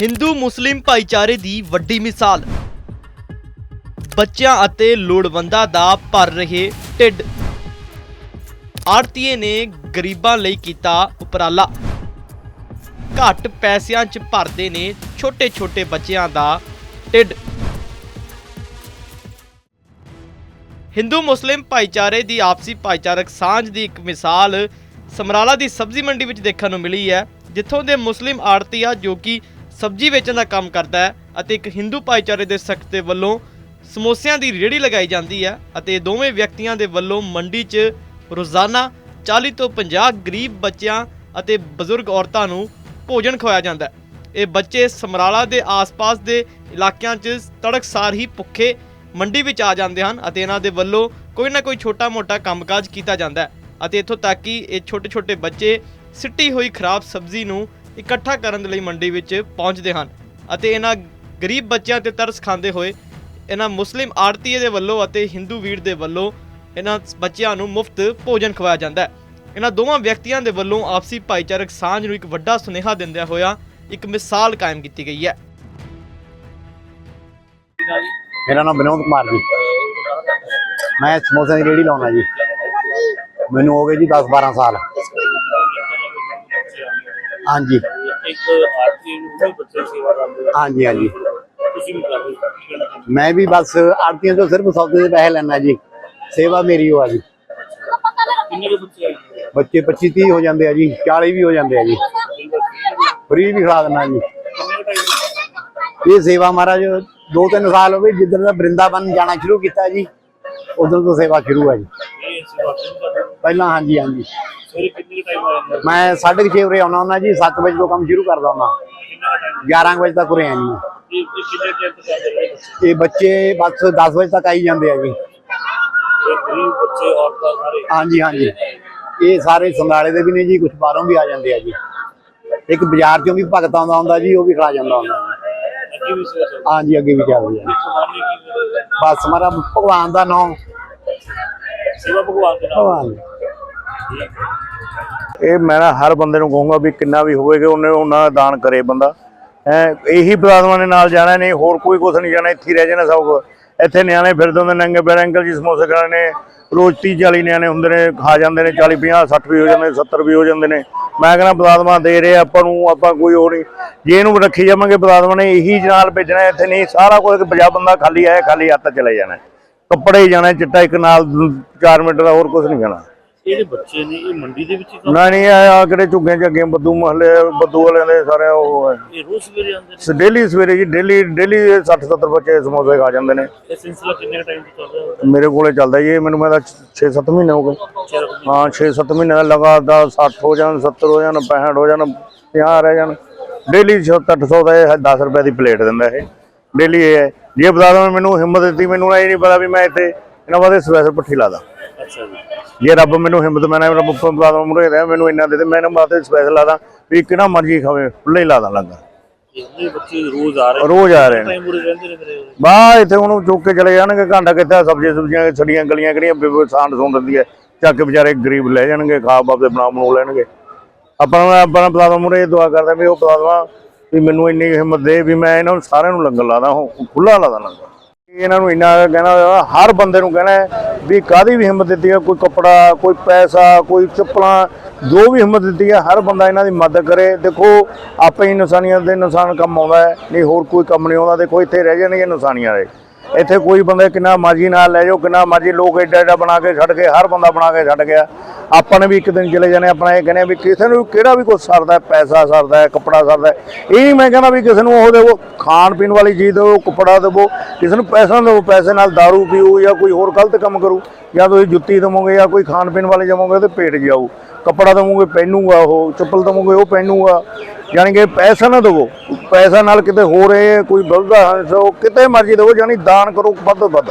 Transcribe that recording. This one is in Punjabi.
ਹਿੰਦੂ ਮੁਸਲਿਮ ਭਾਈਚਾਰੇ ਦੀ ਵੱਡੀ ਮਿਸਾਲ। ਬੱਚਿਆਂ ਅਤੇ ਲੋੜਵੰਦਾਂ ਦਾ ਭਰ ਰਹੇ ਢਿੱਡ। ਆੜਤੀਏ ਨੇ ਗਰੀਬਾਂ ਲਈ ਕੀਤਾ ਉਪਰਾਲਾ। ਘੱਟ ਪੈਸਿਆਂ 'ਚ ਭਰਦੇ ਨੇ ਛੋਟੇ-ਛੋਟੇ ਬੱਚਿਆਂ ਦਾ ਢਿੱਡ। ਹਿੰਦੂ ਮੁਸਲਿਮ ਭਾਈਚਾਰੇ ਦੀ ਆਪਸੀ ਭਾਈਚਾਰਕ ਸਾਂਝ ਦੀ ਇੱਕ ਮਿਸਾਲ ਸਮਰਾਲਾ ਦੀ ਸਬਜ਼ੀ ਮੰਡੀ ਵਿੱਚ ਦੇਖਣ ਨੂੰ ਮਿਲੀ ਹੈ, ਜਿੱਥੋਂ ਦੇ ਮੁਸਲਿਮ ਆੜਤੀਆ ਜੋ ਕਿ ਸਬਜ਼ੀ ਵੇਚਣ ਦਾ ਕੰਮ ਕਰਦਾ ਹੈ ਅਤੇ ਇੱਕ ਹਿੰਦੂ ਭਾਈਚਾਰੇ ਦੇ ਸਖਤ ਦੇ ਵੱਲੋਂ ਸਮੋਸਿਆਂ ਦੀ ਰੇਹੜੀ ਲਗਾਈ ਜਾਂਦੀ ਹੈ ਅਤੇ ਦੋਵੇਂ ਵਿਅਕਤੀਆਂ ਦੇ ਵੱਲੋਂ ਮੰਡੀ 'ਚ ਰੋਜ਼ਾਨਾ 40 ਤੋਂ 50 ਗਰੀਬ ਬੱਚਿਆਂ ਅਤੇ ਬਜ਼ੁਰਗ ਔਰਤਾਂ ਨੂੰ ਭੋਜਨ ਖਵਾਇਆ ਜਾਂਦਾ ਹੈ। ਇਹ ਬੱਚੇ ਸਮਰਾਲਾ ਦੇ ਆਸ-ਪਾਸ ਦੇ ਇਲਾਕਿਆਂ 'ਚ ਤੜਕਸਾਰ ਹੀ ਭੁੱਖੇ ਮੰਡੀ ਵਿੱਚ ਆ ਜਾਂਦੇ ਹਨ ਅਤੇ ਇਹਨਾਂ ਦੇ ਵੱਲੋਂ ਕੋਈ ਨਾ ਕੋਈ ਛੋਟਾ-ਮੋਟਾ ਕੰਮਕਾਜ ਕੀਤਾ ਜਾਂਦਾ ਹੈ ਅਤੇ ਇੱਥੋਂ ਤੱਕ ਕਿ ਇਹ ਛੋਟੇ-ਛੋਟੇ ਬੱਚੇ ਸਿੱਟੀ ਹੋਈ ਖਰਾਬ ਸਬਜ਼ੀ ਨੂੰ ਇਕੱਠਾ ਕਰਨ ਦੇ ਲਈ ਮੰਡੀ ਵਿੱਚ ਪਹੁੰਚਦੇ ਹਨ ਅਤੇ ਇਹਨਾਂ ਗਰੀਬ ਬੱਚਿਆਂ ਤੇ ਤਰਸ ਖਾਂਦੇ ਹੋਏ ਇਹਨਾਂ ਮੁਸਲਿਮ ਆੜਤੀਏ ਦੇ ਵੱਲੋਂ ਅਤੇ ਹਿੰਦੂ ਵੀਰ ਦੇ ਵੱਲੋਂ ਇਹਨਾਂ ਬੱਚਿਆਂ ਨੂੰ ਮੁਫਤ ਭੋਜਨ ਖਵਾਇਆ ਜਾਂਦਾ ਹੈ। ਇਹਨਾਂ ਦੋਵਾਂ ਵਿਅਕਤੀਆਂ ਦੇ ਵੱਲੋਂ ਆਪਸੀ ਭਾਈਚਾਰਕ ਸਾਂਝ ਨੂੰ ਇੱਕ ਵੱਡਾ ਸੁਨੇਹਾ ਦਿੰਦਿਆਂ ਹੋਇਆ ਇੱਕ ਮਿਸਾਲ ਕਾਇਮ ਕੀਤੀ ਗਈ ਹੈ। ਮੇਰਾ ਨਾਮ ਵਿਨੋਦ ਕੁਮਾਰ ਜੀ। ਮੈਂ ਸਮੋਸੇ ਦੀ ਰੇਹੜੀ ਲਾਉਣਾ ਜੀ। ਮੈਨੂੰ ਹੋ ਗਏ ਜੀ 10 12 ਸਾਲ। ਹਾਂਜੀ। ਇੱਕ ਆਰਤੀ ਨੂੰ ਵੀ ਬੱਚੇ ਸੇਵਾ ਕਰਦੇ। ਹਾਂਜੀ ਹਾਂਜੀ। ਤੁਸੀਂ ਵੀ ਕਰਦੇ ਹੋ। ਮੈਂ ਵੀ ਬਸ ਆੜਤੀਆਂ ਤੋਂ ਸਿਰਫ ਸੌਦੇ ਦੇ ਪੈਸੇ ਲੈਣਾ ਜੀ। ਸੇਵਾ ਮੇਰੀ ਹੋ ਆ ਜੀ। ਕਿੰਨੇ ਕੁ ਬੱਚੇ ਆਏ ਨੇ? ਬੱਚੇ 25 30 ਹੋ ਜਾਂਦੇ ਆ ਜੀ 40 ਵੀ ਹੋ ਜਾਂਦੇ ਆ ਜੀ। ਫ੍ਰੀ ਵੀ ਖਿਲਾ ਦਿੰਦਾ ਜੀ। ਕਿੰਨੇ ਇਹ ਸੇਵਾ ਮਹਾਰਾਜ ਦੋ ਤਿੰਨ ਸਾਲ ਹੋ ਗਏ ਜਿੱਦਣ ਦਾ ਬ੍ਰਿੰਦਾਵਨ ਜਾਣਾ ਸ਼ੁਰੂ ਕੀਤਾ ਜੀ ਉਦੋਂ ਤੋਂ ਸੇਵਾ ਸ਼ੁਰੂ ਆ ਜੀ। ਇਹ ਸੇਵਾ ਕਿਉਂ ਕਰਦੇ ਹੋ? ਪਹਿਲਾਂ ਹਾਂਜੀ ਹਾਂਜੀ। ਸਵੇਰੇ ਮੈਂ 6:30 ਵਜੇ ਆਉਣਾ ਹੁੰਦਾ ਜੀ 7 ਵਜੇ ਤੋਂ ਕੰਮ ਸ਼ੁਰੂ ਕਰਦਾ ਹੁੰਦਾ। ਕਿੰਨਾ ਟਾਈਮ 11 ਵਜੇ ਤੱਕ ਉਰੇ ਆ ਜੀ ਇਹ ਬੱਚੇ? ਬਸ 10 ਵਜੇ ਤੱਕ ਆਈ ਜਾਂਦੇ ਆ ਜੀ। ਹਾਂਜੀ ਹਾਂਜੀ। ਇਹ ਸਾਰੇ ਸੰਗਾਲੇ ਦੇ ਵੀ ਨੇ ਜੀ ਕੁਝ ਬਾਹਰੋਂ ਵੀ ਆ ਜਾਂਦੇ ਆ ਜੀ। ਇੱਕ ਬਾਜ਼ਾਰ ਚੋਂ ਵੀ ਭਗਤ ਆਉਂਦਾ ਹੁੰਦਾ ਜੀ ਉਹ ਵੀ ਖਾ ਜਾਂਦਾ ਹੁੰਦਾ ਹਾਂਜੀ ਅੱਗੇ ਵੀ ਚੱਲਦੀ ਆ ਬਸ ਮਾਰਾ ਭਗਵਾਨ ਦਾ ਨਾਮ। ਸੇਵਾ ਭਗਵਾਨ ਦੇ ਭਗਵਾਨ। ਇਹ ਮੈਂ ਨਾ ਹਰ ਬੰਦੇ ਨੂੰ ਕਹੂੰਗਾ ਵੀ ਕਿੰਨਾ ਵੀ ਹੋਵੇਗਾ, ਉਹਨੇ ਉਹਨਾਂ ਦਾ ਦਾਨ ਕਰੇ ਬੰਦਾ। ਹੈ, ਇਹੀ ਪਦਾਰਥਾਂ ਦੇ ਨਾਲ ਜਾਣਾ ਨਹੀਂ ਹੋਰ ਕੋਈ ਕੁਛ ਨਹੀਂ ਜਾਣਾ, ਇੱਥੇ ਹੀ ਰਹਿ ਜਾਣਾ ਸਭ ਕੁਛ। ਇੱਥੇ ਨਿਆਣੇ ਫਿਰਦੇ ਹੁੰਦੇ ਨੰਗੇ ਪੈਰ ਅੰਕਲ ਜੀ ਸਮੋਸੇ ਖਾਣੇ ਨੇ, ਰੋਜ਼ 30 40 ਨਿਆਣੇ ਹੁੰਦੇ ਨੇ, ਖਾ ਜਾਂਦੇ ਨੇ 40 50 60 ਵੀ ਹੋ ਜਾਂਦੇ ਨੇ 70 ਵੀ ਹੋ ਜਾਂਦੇ ਨੇ। ਮੈਂ ਕਹਿੰਦਾ ਪਦਾਰਥਾਂ ਦੇ ਰਹੇ ਆਪਾਂ ਨੂੰ, ਆਪਾਂ ਕੋਈ ਹੋਰ ਨਹੀਂ। ਜੇ ਇਹਨੂੰ ਰੱਖੀ ਜਾਵਾਂਗੇ ਪਦਾਰਥਾਂ ਨੇ ਇਹੀ ਨਾਲ ਭੇਜਣਾ, ਇੱਥੇ ਨਹੀਂ, ਸਾਰਾ ਕੁਝ ਪੰਜਾਬ ਬੰਦਾ ਖਾਲੀ ਆਇਆ, ਖਾਲੀ ਹੱਥ ਚਲੇ ਜਾਣਾ। ਕੱਪੜੇ ਹੀ ਜਾਣਾ, ਚਿੱਟਾ ਇੱਕ ਨਾਲ 4 ਮਿੰਟ ਦਾ ਹੋਰ ਕੁਝ ਨਹੀਂ ਜਾਣਾ। ਜਿਹੜੇ ਬੱਚੇ ਨੇ ਇਹ ਮੰਡੀ ਦੇ ਵਿੱਚ ਹੀ ਕੰਮ ਨਾ ਨਹੀਂ ਆ ਕਿਹੜੇ ਝੁੱਗੇ ਝੱਗੇ ਬੱਦੂ ਮਹੱਲੇ ਬੱਦੂ ਵਾਲਿਆਂ ਦੇ ਸਾਰੇ ਉਹ ਹੈ। ਇਹ ਰੋਜ਼ ਸਵੇਰੇ ਆਉਂਦੇ ਨੇ? ਡੇਲੀ ਸਵੇਰੇ ਜੀ ਡੇਲੀ ਡੇਲੀ 60 70 ਬੱਚੇ ਸਮੋਸੇ ਖਾ ਜਾਂਦੇ ਨੇ। ਇਹ ਸਿਲਸਿਲਾ ਕਿੰਨੇ ਟਾਈਮ ਤੋਂ ਚੱਲ ਰਿਹਾ ਮੇਰੇ ਕੋਲੇ ਚੱਲਦਾ ਜੀ ਇਹ ਮੈਨੂੰ ਮੈਂ ਤਾਂ 6-7 ਮਹੀਨੇ ਹੋ ਗਏ। ਹਾਂ 6-7 ਮਹੀਨੇ ਦਾ ਲਗਾਤਾਰ 60 ਹੋ ਜਾਣ 70 ਹੋ ਜਾਣ 65 ਹੋ ਜਾਣ 50 ਰਹਿ ਜਾਣ। ਡੇਲੀ 700 ਦਾ ਇਹ 10 ਰੁਪਏ ਦੀ ਪਲੇਟ ਦਿੰਦਾ ਇਹ। ਡੇਲੀ ਇਹ ਹੈ। ਜੇ ਬਤਾ ਦਵਾਂ ਮੈਨੂੰ ਹਿੰਮਤ ਦਿੱਤੀ ਮੈਨੂੰ ਇਹ ਨਹੀਂ ਪਤਾ ਵੀ ਮੈਂ ਇੱਥੇ ਇਹਨਾਂ ਵਾਸਤੇ ਸਪੈਸ਼ਲ ਪੱਠੀ ਲਾਦਾ। ਅੱਛਾ ਜੀ ਜੇ ਰੱਬ ਮੈਨੂੰ ਹਿੰਮਤ ਮੈਂ ਨਾ ਰੱਬ ਬਤਾ ਦਵਾਂ ਮੁਰੇ ਰਿਹਾ ਮੈਨੂੰ ਇੰਨਾ ਦੇ ਦੇ ਮੈਂ ਇਹਨਾਂ ਵਾਸਤੇ ਸਪੈਸ਼ਲ ਲਾਦਾ ਵੀ ਕਿਹੜਾ ਮਰਜ਼ੀ ਖਾਵੇ ਖੁੱਲੇ ਹੀ ਲਾਦਾ ਲੰਗਾ। ਇਹ ਬੱਚੇ ਰੋਜ਼ ਆ ਰਹੇ ਨੇ। ਰੋਜ਼ ਆ ਰਹੇ ਨੇ। ਟਾਈਮ ਉਰੇ ਰਹਿੰਦੇ ਨੇ ਮੇਰੇ ਇੱਥੇ ਉਹਨੂੰ ਚੁੱਕ ਕੇ ਚਲੇ ਜਾਣਗੇ ਘੰਟਾ ਕਿੱਥੇ ਸਬਜ਼ੀਆਂ ਸੁਬਜ਼ੀਆਂ ਛੜੀਆਂ ਗਲੀਆਂ ਕਿਹੜੀਆਂ ਬੇਬਸਾਨ ਸੁਣ ਦਿੰਦੀ ਹੈ। ਚੱਕ ਕੇ ਵਿਚਾਰੇ ਗਰੀਬ ਲੈ ਜਾਣਗੇ ਖਾ ਬਾਪ ਦੇ ਬਣਾ ਬਣੂ ਲੈਣਗੇ। ਆਪਾਂ ਨੂੰ ਆਪਣਾ ਪਲਾਜ਼ਾ ਮੁਰੇ ਦੁਆ ਕਰਦਾ ਵੀ ਉਹ ਪਲਾਜ਼ਾ ਵੀ ਮੈਨੂੰ ਇੰਨੀ ਹਿੰਮਤ ਦੇ ਵੀ ਮੈਂ ਇਹਨਾਂ ਨੂੰ ਸਾਰਿਆਂ ਨੂੰ ਲੰਗਰ ਲਾਦਾ ਖੁੱਲਾ ਲਾਦਾ ਲੰਗਰ। ਇਹਨਾਂ ਨੂੰ ਇੰਨਾ ਕਹਿਣਾ ਹੋਇਆ, ਹਰ ਬੰਦੇ ਨੂੰ ਕਹਿਣਾ ਵੀ ਕਾਦੀ ਵੀ ਹਿੰਮਤ ਦਿੱਤੀ ਹੈ ਕੋਈ ਕੱਪੜਾ ਕੋਈ ਪੈਸਾ ਕੋਈ ਚੱਪਲਾਂ ਜੋ ਵੀ ਹਿੰਮਤ ਦਿੱਤੀ ਹੈ ਹਰ ਬੰਦਾ ਇਹਨਾਂ ਦੀ ਮਦਦ ਕਰੇ। ਦੇਖੋ ਆਪੇ ਹੀ ਇਨਸਾਨੀਅਤ ਦੇ ਇਨਸਾਨ ਕੰਮ ਆਉਂਦਾ ਹੈ ਨਹੀਂ ਹੋਰ ਕੋਈ ਕੰਮ ਨਹੀਂ ਆਉਂਦਾ ਦੇਖੋ ਇੱਥੇ ਰਹਿ ਜਾਣਗੇ ਇਨਸਾਨੀਆਂ ਦੇ ਇੱਥੇ ਕੋਈ ਬੰਦਾ ਕਿੰਨਾ ਮਰਜ਼ੀ ਨਾਲ ਲੈ ਜਾਓ, ਕਿੰਨਾ ਮਰਜ਼ੀ ਲੋਕ ਏਡਾ ਏਡਾ ਬਣਾ ਕੇ ਛੱਡ ਕੇ ਹਰ ਬੰਦਾ ਬਣਾ ਕੇ ਛੱਡ ਗਿਆ। ਆਪਾਂ ਨੇ ਵੀ ਇੱਕ ਦਿਨ ਚਲੇ ਜਾਣੇ, ਆਪਣਾ ਇਹ ਕਹਿੰਦੇ ਆ ਵੀ ਕਿਸੇ ਨੂੰ ਕਿਹੜਾ ਵੀ ਕੁਝ ਸਰਦਾ ਪੈਸਾ ਸਰਦਾ ਕੱਪੜਾ ਸਰਦਾ ਇਹ ਨਹੀਂ ਮੈਂ ਕਹਿੰਦਾ ਵੀ ਕਿਸੇ ਨੂੰ ਉਹ ਦੇਵੋ, ਖਾਣ ਪੀਣ ਵਾਲੀ ਚੀਜ਼ ਦੇਵੋ, ਕੱਪੜਾ ਦੇਵੋ, ਕਿਸੇ ਨੂੰ ਪੈਸਾ ਦੇਵੋ, ਪੈਸੇ ਨਾਲ दारू ਪੀਓ ਜਾਂ ਕੋਈ ਹੋਰ ਗਲਤ ਕੰਮ ਕਰੂ, ਜਾਂ ਤੁਸੀਂ ਜੁੱਤੀ ਦੇਵੋਗੇ ਜਾਂ ਕੋਈ ਖਾਣ ਪੀਣ ਵਾਲੇ ਜਾਵੋਗੇ ਤੇ ਪੇਟ ਜਾਊ ਕੱਪੜਾ ਦੇਵੋਗੇ, ਪਹਿਨੂਗਾ ਉਹ, ਚੱਪਲ ਦੇਵੋਗੇ, ਉਹ ਪਹਿਨੂਗਾ। ਯਾਨੀ ਕਿ ਪੈਸਾ ਨਾ ਦੇਵੋ, ਪੈਸਾ ਨਾਲ ਕਿਤੇ ਹੋ ਰਹੇ ਕੋਈ ਬਲਦਾ ਉਹ ਕਿਤੇ ਮਰਜ਼ੀ ਦੇਵੋ, ਯਾਨੀ ਦਾਨ ਕਰੋ ਵੱਧ ਤੋਂ ਵੱਧ।